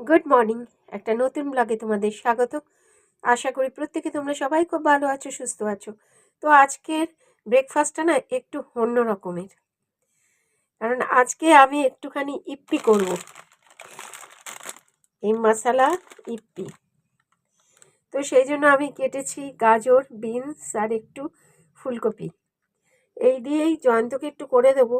Good morning একটা নতুন ব্লগে তোমাদের স্বাগত। আশা করি প্রত্যেকে তোমরা সবাই খুব ভালো আছো, সুস্থ আছো। তো আজকের ব্রেকফাস্টটা না একটু অন্য রকমের। কারণ আজকে আমি একটুখানি ইপ্পি করব। এই মশালা ইপ্পি তো সেই জন্য আমি কেটেছি গাজর, বিনস আর একটু ফুলকপি। এই দিয়েই জয়ন্তকে একটু করে দেবো।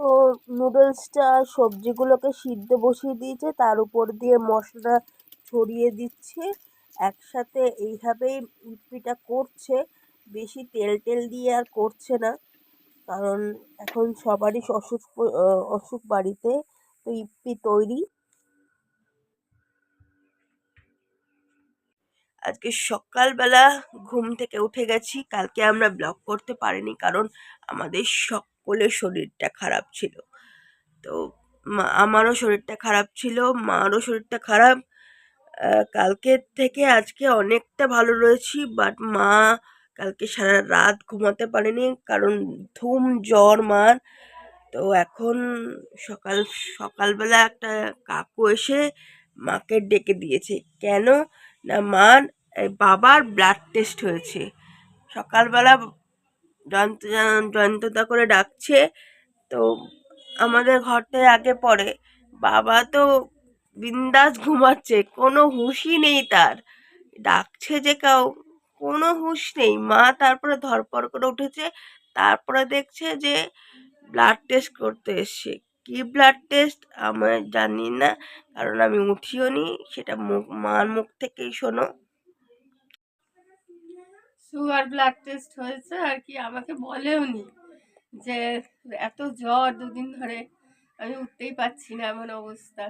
তো নুডলসটা সবজিগুলোকে সিদ্ধ বসিয়ে দিয়েছে। তার উপর দিয়ে মশলা ছড়িয়ে দিচ্ছে। একসাথে এইভাবেই ইপ্পিটা করছে। বেশি তেল টেল দিয়ে আর করছে না। কারণ এখন সবারই অসুখ অসুখ বাড়িতে। তো ইপ্পি তৈরি। আজকে সকালবেলা ঘুম থেকে উঠে গেছি। কালকে আমরা ব্লগ করতে পারিনি কারণ আমাদের সকলের শরীরটা খারাপ ছিল। তো আমারও শরীরটা খারাপ ছিল, মারও শরীরটা খারাপ। কালকের থেকে আজকে অনেকটা ভালো রয়েছি বাট মা কালকে সারা রাত ঘুমাতে পারেনি, কারণ ধুম, জ্বর, মার। তো এখন সকাল, সকালবেলা একটা কাকু এসে মাকে ডেকে দিয়েছে। কেন? না, মার বাবার ব্লাড টেস্ট হয়েছে। সকালবেলা জয়ন্তদা করে ডাকছে। তো আমাদের ঘরটায় আগে পড়ে। বাবা তো বিন্দাস ঘুমাচ্ছে, কোনো হুঁশই নেই তার। ডাকছে যে কাউ, কোনো হুঁশ নেই। মা তারপরে ধরপড় করে উঠেছে, তারপরে দেখছে যে ব্লাড টেস্ট করতে এসছে। কি ব্লাড টেস্ট আমার জানি না, কারণ আমি উঠিও নি সেটা মুখ, মার মুখ থেকেই শোনো। সুগার ব্লাড টেস্ট হয়েছে আর কি আমাকে বলেও নি যে এত জ্বর দুদিন ধরে আমি উঠতেই পারছি না এমন অবস্থা।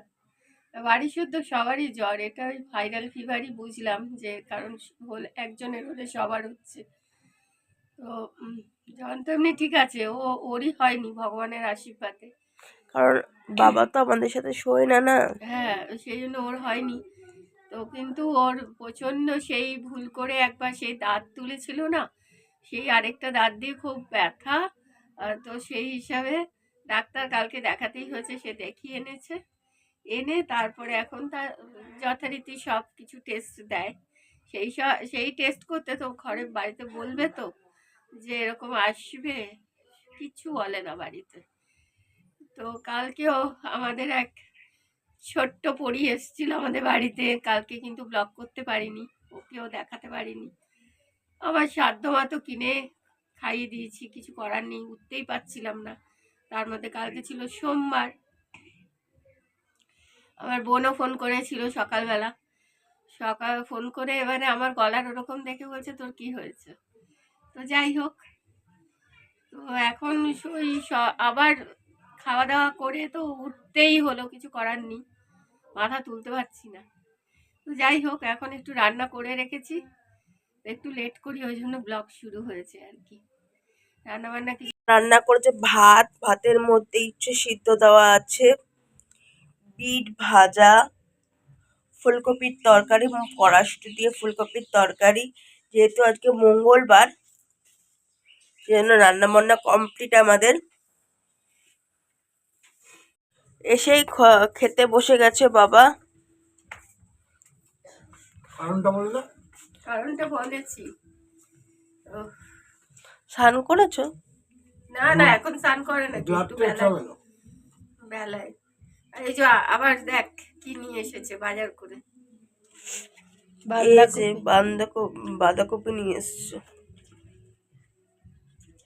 বাড়ি শুদ্ধ সবারই জ্বর এটা ওই ভাইরাল ফিভারই বুঝলাম যে কারণ হলে একজনের হলে সবার হচ্ছে। তো জ্বর তো এমনি ঠিক আছে ও ওরই হয়নি ভগবানের আশীর্বাদে। কারণ বাবা তো আমাদের সাথে শোয় না না। হ্যাঁ সেই জন্য ওর হয়নি। তো কিন্তু ওর প্রচণ্ড সেই ভুল করে একবার সেই দাঁত তুলেছিল না, সেই আরেকটা দাঁত দিয়ে খুব ব্যথা। তো সেই হিসাবে ডাক্তার কালকে দেখাতেই হয়েছে, সে দেখিয়ে এনেছে। এনে তারপরে এখন তার যথারীতি সব কিছু টেস্ট দেয়। সেই সেই টেস্ট করতে তো ঘরে বাড়িতে বলবে তো যে এরকম আসবে কিচ্ছু বলে না বাড়িতে। তো কালকেও আমাদের এক ছোট্ট পরি এসেছিল আমাদের বাড়িতে, কালকে কিন্তু ব্লগ করতে পারিনি, ওকেও দেখাতে পারিনি। আবার সাধ্য মতো কিনে খাইয়ে দিয়েছি, কিছু করার নেই, উঠতেই পারছিলাম না। তার মধ্যে কালকে ছিল সোমবার। আমার বোনও ফোন করেছিল সকালবেলা। সকাল ফোন করে এবারে আমার গলার ওরকম দেখে বলছে, তোর কি হয়েছে? তো যাই হোক, তো এখন ওই আবার খাওয়া দাওয়া করে তো উঠতেই হলো, কিছু করার নেই। মাথা তুলতে পারছি না। তো যাই হোক, এখন একটু রান্না করে রেখেছি। একটু লেট করি, ওই জন্য ব্লগ শুরু হয়েছে আর কি। রান্না বান্না কিছু রান্না করেছে ভাত, ভাতের মধ্যে ইচ্ছে সিদ্ধ দেওয়া আছে। বিট ভাজা, ফুলকপির তরকারি এবং কড়াশুটি দিয়ে ফুলকপির তরকারি। যেহেতু আজকে মঙ্গলবার সেজন্য রান্না বান্না কমপ্লিট আমাদের। এসেই খ- খেতে বসে গেছে বাবা। কারণটা বললে কারণটা বলেছি। স্নান করেছ? না না এখন স্নান করে না একটু বেলায়। বেলায়। আর এই যে আবার দেখ কি নিয়ে এসেছে বাজার করে। বাঁধাকপি। বাঁধাকপি নিয়ে এসছে।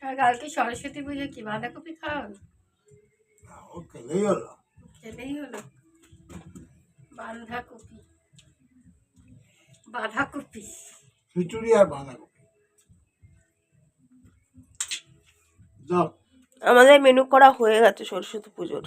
আর কালকে সরস্বতী পুজো কি বাঁধাকপি খাওয়াবে খেলেই হলো। বাঁধাকপি। বাঁধাকপি। খিচুড়ি আর বাঁধাকপি। আমাদের মেনু করা হয়ে গেছে সরস্বতী পুজোর।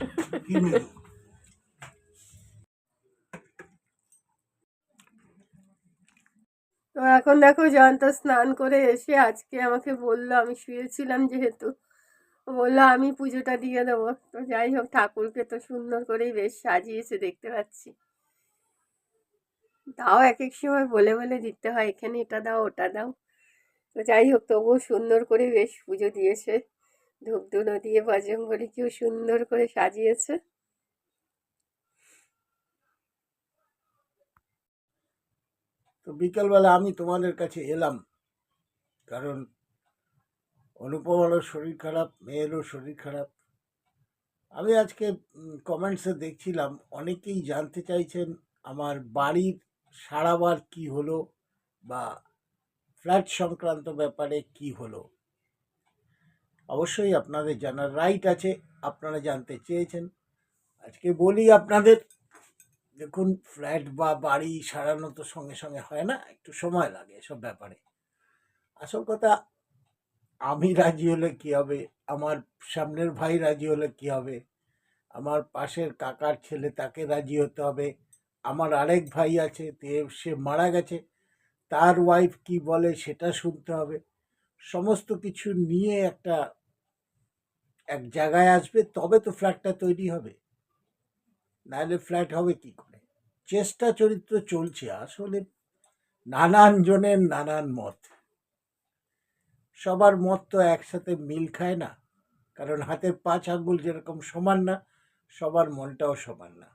তো এখন দেখো জয়ন্ত স্নান করে এসে আজকে আমাকে বলল আমি শুয়েছিলাম যেহেতু। বলল, আমি পুজোটা দিয়ে দেবো। তো যাই হোক, ঠাকুরকে তো সুন্দর করেই বেশ সাজিয়েছে, দেখতে পাচ্ছি। তাও এক এক সময় বলে বলে দিতে হয়, এখানে এটা দাও, ওটা দাও। তো যাই হোক, তবুও সুন্দর করে বেশ পুজো দিয়েছে। ধূপধুনো দিয়ে বজরংবলীকেও সুন্দর করে সাজিয়েছে। তো বিকেলবেলা আমি তোমাদের কাছে এলাম, কারণ অনুপমারও শরীর খারাপ মেয়েরও শরীর খারাপ। আমি আজকে কমেন্টসে দেখছিলাম, অনেকেই জানতে চাইছেন আমার বাড়ির সারাবার কি হলো বা ফ্ল্যাট সংক্রান্ত ব্যাপারে কি হলো। অবশ্যই আপনাদের জানার রাইট আছে, আপনারা জানতে চেয়েছেন। আজকে বলি আপনাদের, দেখুন, ফ্ল্যাট বা বাড়ি সারানো তো সঙ্গে সঙ্গে হয় না, একটু সময় লাগে এসব ব্যাপারে। আসল কথা আমি রাজি হলে কি হবে? আমার সামনের ভাই রাজি হলে কি হবে? আমার পাশের কাকার ছেলে তাকে রাজি হতে হবে। আমার আরেক ভাই আছে সে মারা গেছে। তার ওয়াইফ কি বলে সেটা শুনতে হবে। সমস্ত কিছু নিয়ে একটা, এক জায়গায় আসবে, তবে তো ফ্ল্যাটটা তৈরি হবে। নাহলে ফ্ল্যাট হবে কি করে? চেষ্টা চরিত্র চলছে, আসলে নানান জনের নানান মত। সবার মত তো একসাথে মিল খায় না। কারণ হাতের পাঁচ আঙ্গুল যেরকম সমান না, সবার মনটাও সমান না।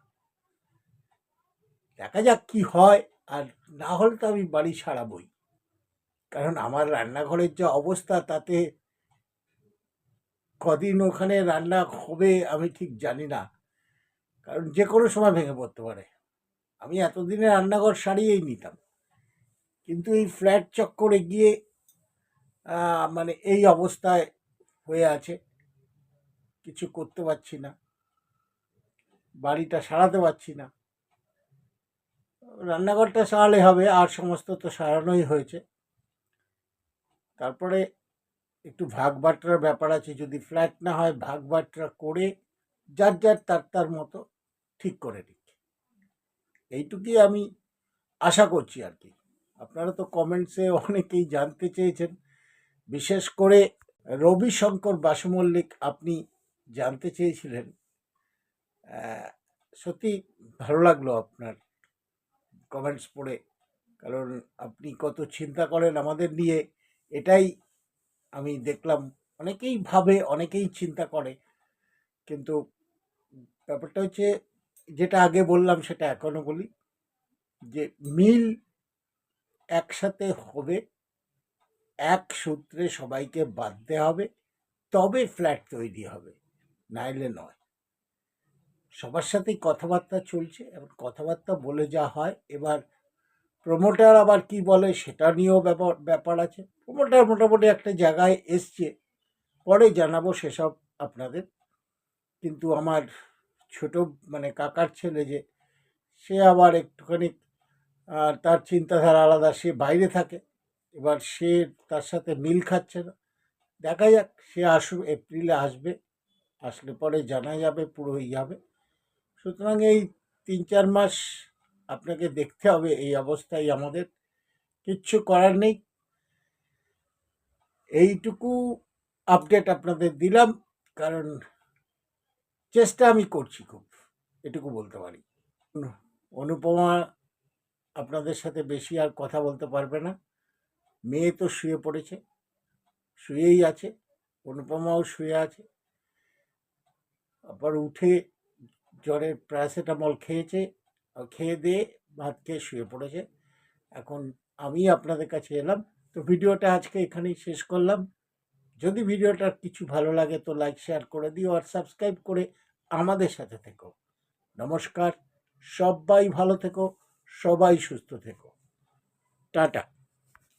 দেখা যাক কি হয়, আর না হলে তো আমি বাড়ি সারাবই। কারণ আমার রান্নাঘরের যে অবস্থা, তাতে কদিন ওখানে রান্না হবে আমি ঠিক জানি না। কারণ যে কোনো সময় ভেঙে পড়তে পারে। আমি এতদিনে রান্নাঘর সারিয়েই নিতাম। কিন্তু এই ফ্ল্যাট চক্করে গিয়ে মানে এই অবস্থায় হয়ে আছে। কিছু করতে পারছি না। বাড়িটা সারাতে পারছি না। রান্নাঘরটা সারালে হবে, আর সমস্ত তো সারানোই হয়েছে। তারপরে একটু ভাগ বাটরার ব্যাপার আছে। যদি ফ্ল্যাট না হয় ভাগ বাটরা করে যার যার তার তার মতো ঠিক করে নিক। এইটুকুই আমি আশা করছি আর কি। আপনারা তো কমেন্টসে অনেকেই জানতে চেয়েছেন। বিশেষ করে রবিশঙ্কর বাসুমল্লিক আপনি জানতে চেয়েছিলেন সত্যি ভালো লাগল আপনার কমেন্টস পড়ে। কারণ আপনি কত চিন্তা করেন আমাদের নিয়ে, এটাই আমি দেখলাম। অনেকেই ভাবে, অনেকেই চিন্তা করে। কিন্তু ব্যাপারটা হচ্ছে, যেটা আগে বললাম সেটা এখনও বলি, যে মিল একসাথে হবে এক সূত্রে সবাইকে বাঁধতে হবে, তবে ফ্ল্যাট তৈরি হবে, নাইলে নয়। সবার সাথেই কথাবার্তা চলছে এবং কথাবার্তা বলে যা হয়, এবার প্রমোটার আবার কি বলে সেটা নিয়েও ব্যাপার ব্যাপার আছে। প্রমোটার মোটামুটি একটা জায়গায় এসছে, পরে জানাব সেসব আপনাদের। কিন্তু আমার ছোট মানে কাকার ছেলে যে, সে আবার একটুখানি তার চিন্তাধারা আলাদা, সে বাইরে থাকে। এবার সে তার সাথে মিল খাচ্ছে না। দেখা যাক, সে আসবে এপ্রিলে আসবে। আসলে পরে জানা যাবে পুরো ই হবে সুতরাং এই তিন চার মাস আপনাকে দেখতে হবে এই অবস্থায় আমাদের। কিচ্ছু করার নেই। এইটুকু আপডেট আপনাদের দিলাম, কারণ চেষ্টা আমি করছি খুব, এটুকু বলতে পারি। অনুপমা আপনাদের সাথে বেশি আর কথা বলতে পারবে না। মেয়ে তো শুয়ে পড়েছে, শুয়েই আছে, অনুপমাও শুয়ে আছে। আবার উঠে জ্বরের প্যারাসিটামল খেয়েছে খেয়ে দিয়ে ভাত খেয়ে শুয়ে পড়েছে। এখন আমি আপনাদের কাছে এলাম। তো ভিডিওটা আজকে এখানেই শেষ করলাম। যদি ভিডিওটা কিছু ভালো লাগে তো লাইক, শেয়ার করে দিও আর সাবস্ক্রাইব করে আমাদের সাথে থেকো। নমস্কার, সবাই ভালো থেকো, সবাই সুস্থ থেকো। টাটা।